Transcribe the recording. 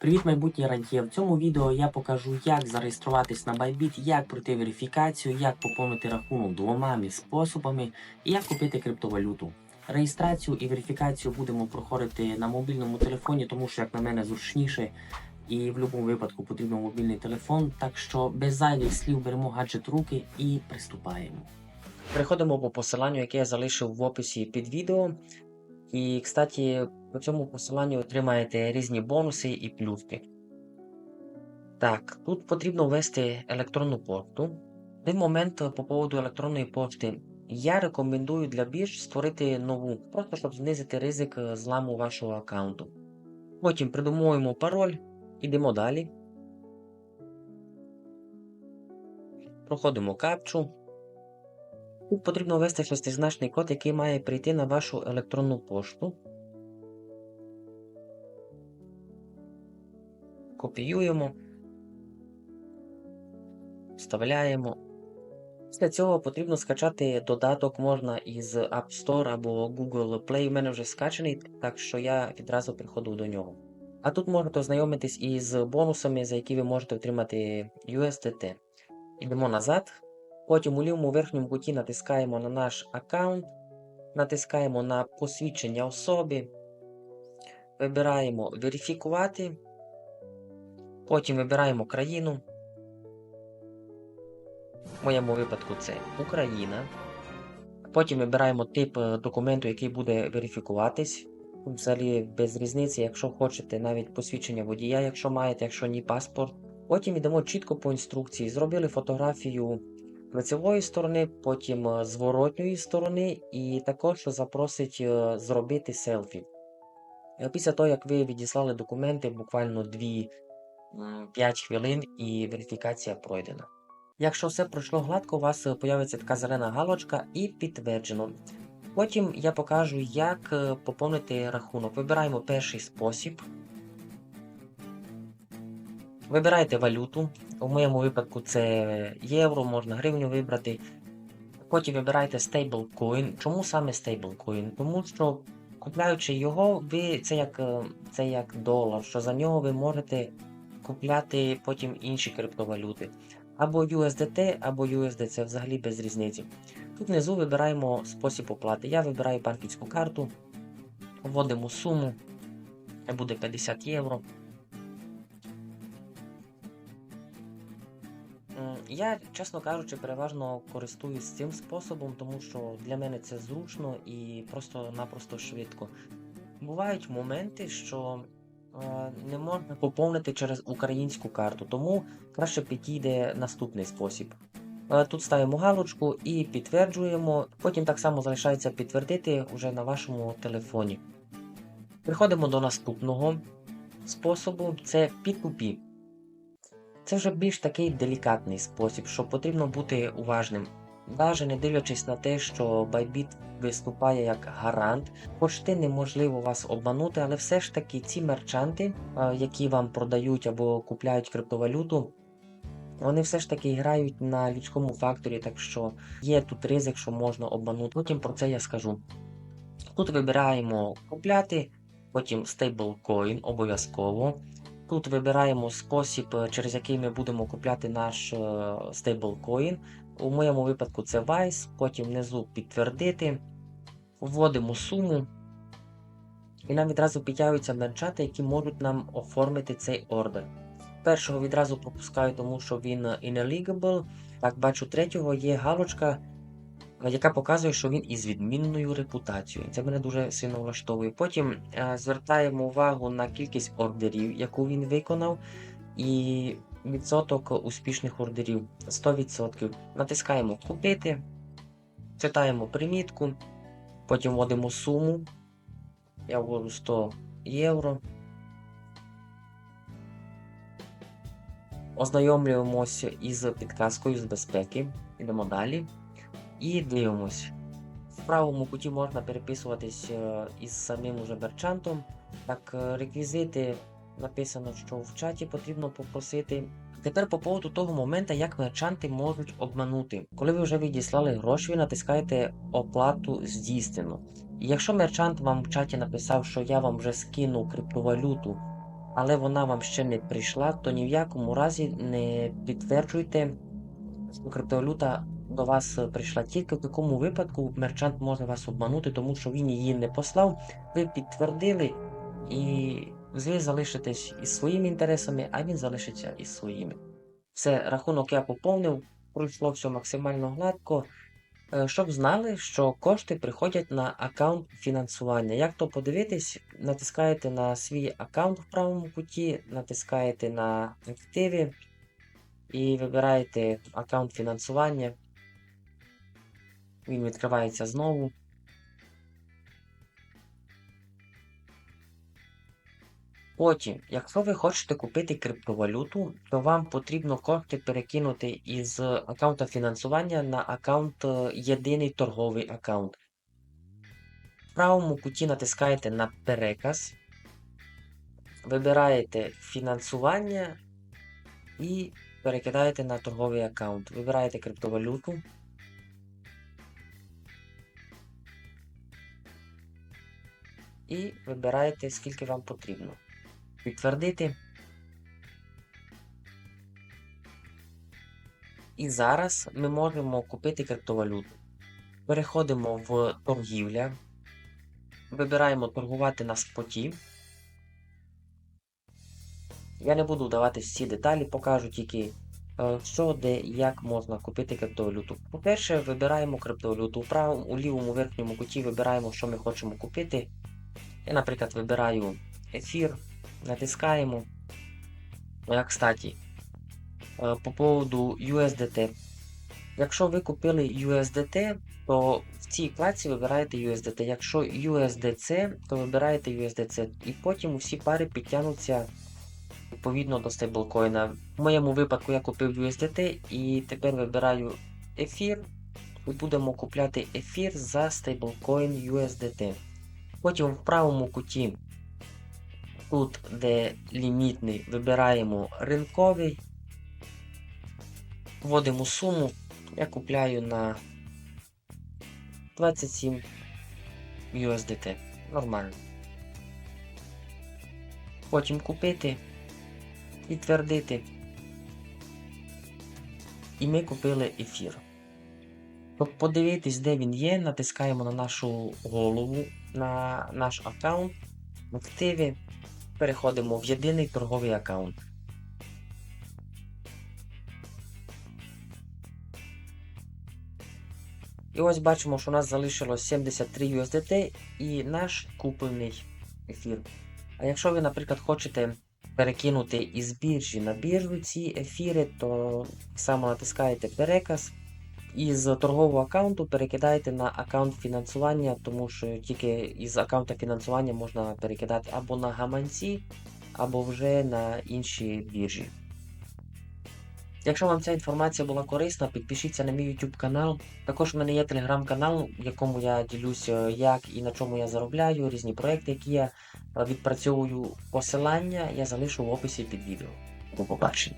Привіт, майбутній рантє. В цьому відео я покажу, як зареєструватись на Bybit, як пройти верифікацію, як поповнити рахунок двома способами і як купити криптовалюту. Реєстрацію і верифікацію будемо проходити на мобільному телефоні, тому що, як на мене, зручніше і в будь-якому випадку потрібен мобільний телефон. Так що без зайвих слів беремо гаджет руки і приступаємо. Переходимо по посиланню, яке я залишив в описі під відео. І, кстати, по цьому посиланню отримаєте різні бонуси і плюшки. Так, тут потрібно ввести електронну пошту. В момент по поводу електронної пошти я рекомендую для бірж створити нову, просто щоб знизити ризик зламу вашого аккаунту. Потім придумуємо пароль, ідемо далі. Проходимо капчу. Тут потрібно ввести шестизначний код, який має прийти на вашу електронну пошту. Копіюємо, вставляємо. Після цього потрібно скачати додаток можна із App Store або Google Play. У мене вже скачаний, так що я відразу приходив до нього. А тут можете ознайомитись із бонусами, за які ви можете отримати USDT. Йдемо назад. Потім у лівому верхньому куті натискаємо на наш аккаунт, натискаємо на посвідчення особи, вибираємо верифікувати, потім вибираємо країну. В моєму випадку це Україна. Потім вибираємо тип е, документу, який буде верифікуватись. Взагалі без різниці, якщо хочете, навіть посвідчення водія, якщо маєте, якщо ні паспорт. Потім йдемо чітко по інструкції. Зробили фотографію лицевої сторони, потім е, зворотньої сторони, і також запросить е, зробити селфі. Після того, як ви відіслали документи, буквально 2-5 хвилин і верифікація пройдена. Якщо все пройшло гладко, у вас появиться така зелена галочка і підтверджено. Потім я покажу, як е, поповнити рахунок. Вибираємо перший спосіб. Вибирайте валюту. У моєму випадку це євро, можна гривню вибрати. Потім вибирайте стейблкоін. Чому саме стейблкоін? Тому що купляючи його, ви це як, е, це як долар, що за нього ви можете купляти потім інші криптовалюти. Або USDT, або USD, це взагалі без різниці. Тут внизу вибираємо спосіб оплати. Я вибираю банківську карту, вводимо суму, буде 50 євро. Я, чесно кажучи, переважно користуюсь цим способом, тому що для мене це зручно і просто-напросто швидко. Бувають моменти, що не можна поповнити через українську карту, тому краще підійде наступний спосіб. Тут ставимо галочку і підтверджуємо. Потім так само залишається підтвердити вже на вашому телефоні. Переходимо до наступного способу це P2P. Це вже більш такий делікатний спосіб, що потрібно бути уважним. Навіть не дивлячись на те, що Bybit виступає як гарант, почти неможливо вас обманути, але все ж таки ці мерчанти, е, які вам продають або купляють криптовалюту, вони все ж таки грають на людському факторі, так що є тут ризик, що можна обманути. Потім про це я скажу. Тут вибираємо купляти, потім стейблкоін обов'язково. Тут вибираємо спосіб, через який ми будемо купляти наш е, стейблкоін. У моєму випадку це Vice, потім внизу підтвердити, вводимо суму. І нам відразу підтягуються мерчати, які можуть нам оформити цей ордер. Першого відразу пропускаю, тому що він ineligible. Так, бачу, третього є галочка, яка показує, що він із відмінною репутацією. Це мене дуже сильно влаштовує. Потім е, звертаємо увагу на кількість ордерів, яку він виконав, і відсоток успішних ордерів 100%. Натискаємо Купити, читаємо примітку, потім вводимо суму. Я вводжу 100 євро. Ознайомлюємося із підказкою з безпеки. Йдемо далі. І дивимось. В правому куті можна переписуватись е, із самим уже мерчантом. Так, е, реквізити написано, що в чаті потрібно попросити. Тепер по поводу того моменту, як мерчанти можуть обманути. Коли ви вже відіслали гроші, ви натискаєте оплату здійснено. І якщо мерчант вам в чаті написав, що я вам вже скинув криптовалюту, але вона вам ще не прийшла, то ні в якому разі не підтверджуйте, що криптовалюта до вас прийшла. Тільки в такому випадку мерчант може вас обманути, тому що він її не послав, ви підтвердили, і ви залишитесь із своїми інтересами, а він залишиться із своїми. Все, рахунок я поповнив, пройшло все максимально гладко. Е, Щоб знали, що кошти приходять на аккаунт фінансування. Як то подивитись, натискаєте на свій аккаунт в правому куті, натискаєте на активи і вибираєте аккаунт фінансування. Він відкривається знову. Потім, якщо ви хочете купити криптовалюту, то вам потрібно кошти перекинути із аккаунта фінансування на аккаунт е, єдиний торговий аккаунт. В правому куті натискаєте на переказ, вибираєте фінансування і перекидаєте на торговий аккаунт. Вибираєте криптовалюту. І вибираєте, скільки вам потрібно. Підтвердити. І зараз ми можемо купити криптовалюту. Переходимо в торгівля. Вибираємо торгувати на споті. Я не буду давати всі деталі, покажу тільки, е, що, де, як можна купити криптовалюту. По-перше, вибираємо криптовалюту. У правому, у лівому верхньому куті вибираємо, що ми хочемо купити. Я, наприклад, вибираю ефір, натискаємо. А, Кстати, е, по поводу USDT. Якщо ви купили USDT, то в цій вкладці вибираєте USDT. Якщо USDC, то вибираєте USDC. І потім усі пари підтягнуться відповідно до стейблкоїна. В моєму випадку я купив USDT і тепер вибираю ефір. І будемо купляти ефір за стейблкоін USDT. Потім в правому куті, тут, де лімітний, вибираємо ринковий, вводимо суму. Я купляю на 27 USDT. Нормально. Потім купити, підтвердити. І ми купили ефір. Щоб подивитись, де він є, натискаємо на нашу голову, на наш аккаунт, в активі, переходимо в єдиний торговий аккаунт. І ось бачимо, що у нас залишилось 73 USDT і наш куплений ефір. А якщо ви, наприклад, хочете перекинути із біржі на біржу ці ефіри, то саме натискаєте переказ. Із торгового аккаунту перекидаєте на аккаунт фінансування, тому що тільки із аккаунта фінансування можна перекидати або на гаманці, або вже на інші біржі. Якщо вам ця інформація була корисна, підпишіться на мій YouTube канал. Також в мене є телеграм-канал, в якому я ділюся, як і на чому я заробляю, різні проекти, які я е, відпрацьовую. Посилання я залишу в описі під відео. До побачення.